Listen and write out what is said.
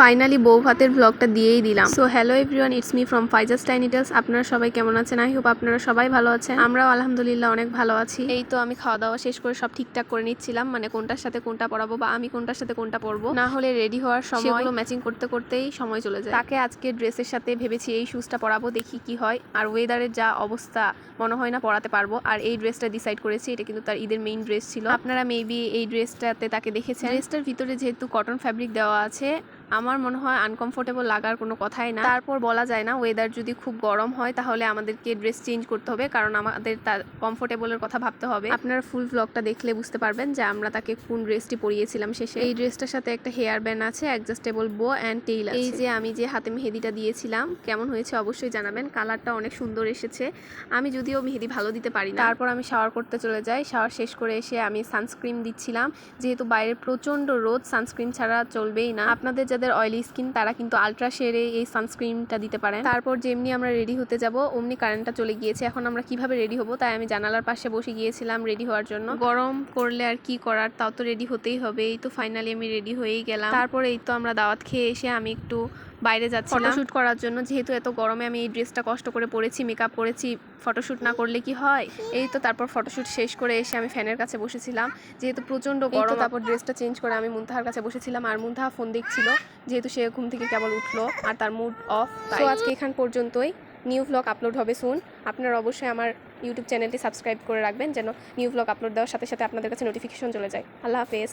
Finally বউ ভাতের ব্লগটা দিয়েই দিলাম। So hello everyone it's me from Faiza's tiny tales আপনারা সবাই কেমন আছেন? আই হোপ আপনারা সবাই ভালো আছেন। আমরাও আলহামদুলিল্লাহ অনেক ভালো আছি। এই তো আমি খাওয়া দাওয়া শেষ করে সব ঠিকঠাক করে নিচ্ছিলাম। মানে কোনটার সাথে কোনটা পরাবো বা আমি কোনটার সাথে কোনটা পরবো না হলে রেডি হওয়ার সময় ম্যাচিং করতে করতেই সময় চলে যায়। তাকে আজকে ড্রেসের সাথে ভেবেছি এই শুজটা পরাবো দেখি কি হয়। আর ওয়েদারের যা অবস্থা মনে হয় না পরাতে পারব। আর এই ড্রেসটা ডিসাইড করেছি এটা কিন্তু তার ঈদের মেইন ড্রেস ছিল। আপনারা মেবি এই ড্রেসটাতে তাকে দেখেছেন। ড্রেসটার ভিতরে যেহেতু কটন ফ্যাব্রিক দেওয়া আছে আমার মনে হয় আনকমফোর্টেবল লাগার কোনো কথাই না। তারপর বলা যায় না ওয়েদার যদি খুব গরম হয়, তাহলে আমাদেরকে ড্রেস চেঞ্জ করতে হবে, কারণ আমাদের তার কমফোর্টেবলের কথা ভাবতে হবে। আপনারা ফুল ব্লগটা দেখলে বুঝতে পারবেন যে আমরা তাকে কোন ড্রেসটি পরিয়েছিলাম শেষে। এই ড্রেসটার সাথে একটা হেয়ার ব্যান্ড আছে অ্যাডজাস্টেবল বো অ্যান্ড টেইল এই যে আমি যে হাতে মেহেদিটা দিয়েছিলাম, কেমন হয়েছে অবশ্যই জানাবেন। কালারটা অনেক সুন্দর এসেছে। আমি যদিও মেহেদি ভালো দিতে পারি না। তারপর আমি শাওয়ার করতে চলে যাই। শাওয়ার শেষ করে এসে আমি সানস্ক্রিন দিচ্ছিলাম। যেহেতু বাইরে প্রচণ্ড রোদ সানস্ক্রিন ছাড়া চলবেই না। আপনাদের অয়েলি স্কিন তারা কিন্তু আলট্রা শেডে এই সানস্ক্রিনটা দিতে পারেন। তারপর যেমনি আমরা রেডি হতে যাব, অমনি কারেন্টটা চলে গিয়েছে। এখন আমরা কীভাবে রেডি হব, তাই আমি জানালার পাশে বসে গিয়েছিলাম রেডি হওয়ার জন্য। গরম করলে আর কি করার, তাও তো রেডি হতেই হবে। এই তো ফাইনালি আমি রেডি হয়েই গেলাম। তারপরে এই তো আমরা দাওয়াত খেয়ে এসে আমি একটু বাইরে যাচ্ছি ফটোশ্যুট করার জন্য যেহেতু এত গরমে আমি এই ড্রেসটা কষ্ট করে পরেছি মেকআপ করেছি ফটোশ্যুট না করলে কি হয়? এই তো তারপর ফটোশ্যুট শেষ করে এসে আমি ফ্যানের কাছে বসেছিলাম। যেহেতু প্রচণ্ড গরম তারপর ড্রেসটা চেঞ্জ করে আমি মুন্তাহার কাছে বসেছিলাম আর মুন্তাহা ফোন দেখছিল যেহেতু সে ঘুম থেকে কেবল উঠল আর তার মুড অফ তো আজকে এখান পর্যন্তই। নিউ ভ্লগ আপলোড হবে শুন আপনারা অবশ্যই আমার ইউটিউব চ্যানেলটি সাবস্ক্রাইব করে রাখবেন যেন নিউ ভ্লগ আপলোড দেওয়ার সাথে সাথে আপনাদের কাছে নোটিফিকেশন চলে যায়। আল্লাহ হাফেজ।